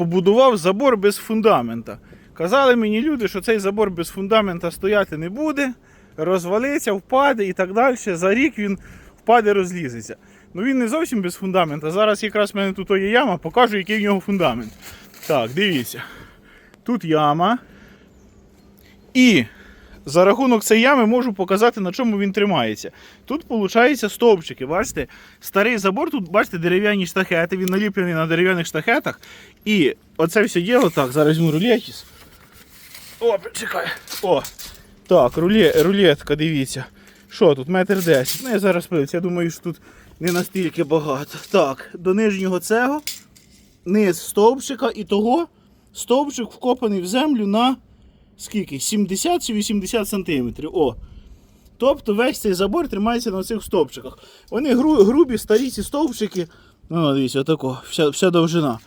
побудував забор без фундамента. Казали мені люди, що цей забор без фундамента стояти не буде, розвалиться, впаде і так далі. За рік він впаде, розлізеться. Ну він не зовсім без фундамента. Зараз якраз в мене тут є яма, покажу, який в нього фундамент. Так, дивіться. Тут яма. І за рахунок цієї ями можу показати, на чому він тримається. Тут, виходить, стовпчики. Бачите, старий забор, тут, бачите, дерев'яні штахети, він наліплений на дерев'яних штахетах. І оце все діло, так, зараз візьму рулетіс. О, чекай. О. Так, руле, рулетка, дивіться. Що тут, метр десять. Ну, я зараз подивлюсь, я думаю, що тут не настільки багато. Так, до нижнього цього, низ стовпчика і того стовпчик вкопаний в землю на скільки? 70 чи 80 сантиметрів. О. Тобто весь цей забор тримається на цих стовпчиках. Вони гру, грубі, старі ці стовпчики. Ну, дивіться, отако, вся, вся довжина.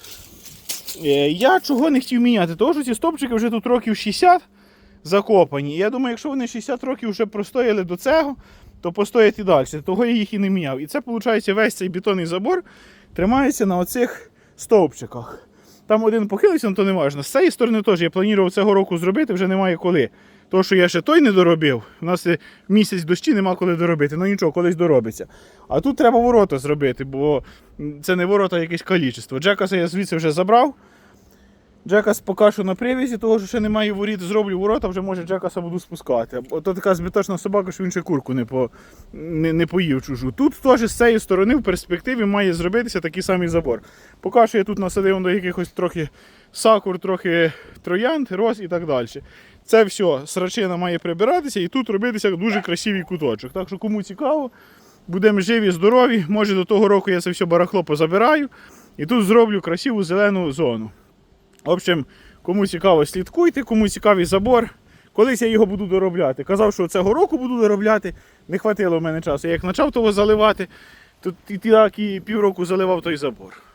Е, Я чого не хотів міняти? Тому що ці стовпчики вже тут років 60 закопані. Я думаю, якщо вони 60 років вже простояли до цього, то постоять і далі. Того я їх і не міняв. І це, виходить, весь цей бетонний забор тримається на оцих стовпчиках. Там один похилився, ну то не важливо. З цієї сторони теж я планував цього року зробити, вже немає коли. То, що я ще той не доробив, у нас місяць дощі нема коли доробити. Ну нічого, колись доробиться. А тут треба ворота зробити, бо це не ворота, а якесь калічество. Джекаса я звідси вже забрав. Джекас поки що на привізі, того що ще немає воріт, зроблю ворота, вже може Джекаса буду спускати. Ото така збиточна собака, що він ще курку не, по, не, не поїв чужу. Тут теж з цієї сторони в перспективі має зробитися такий самий забор. Поки що я тут насадив до якихось трохи сакур, трохи троянд, роз і так далі. Це все, срачина має прибиратися і тут робитися дуже красивий куточок. Так що кому цікаво, будемо живі, здорові. Може до того року я це все барахло позабираю і тут зроблю красиву зелену зону. В общем, кому цікаво, слідкуйте, кому цікавий забор. Колись я його буду доробляти. Казав, що цього року буду доробляти. Не хватило в мене часу. Я як почав того заливати, то і так і півроку заливав той забор.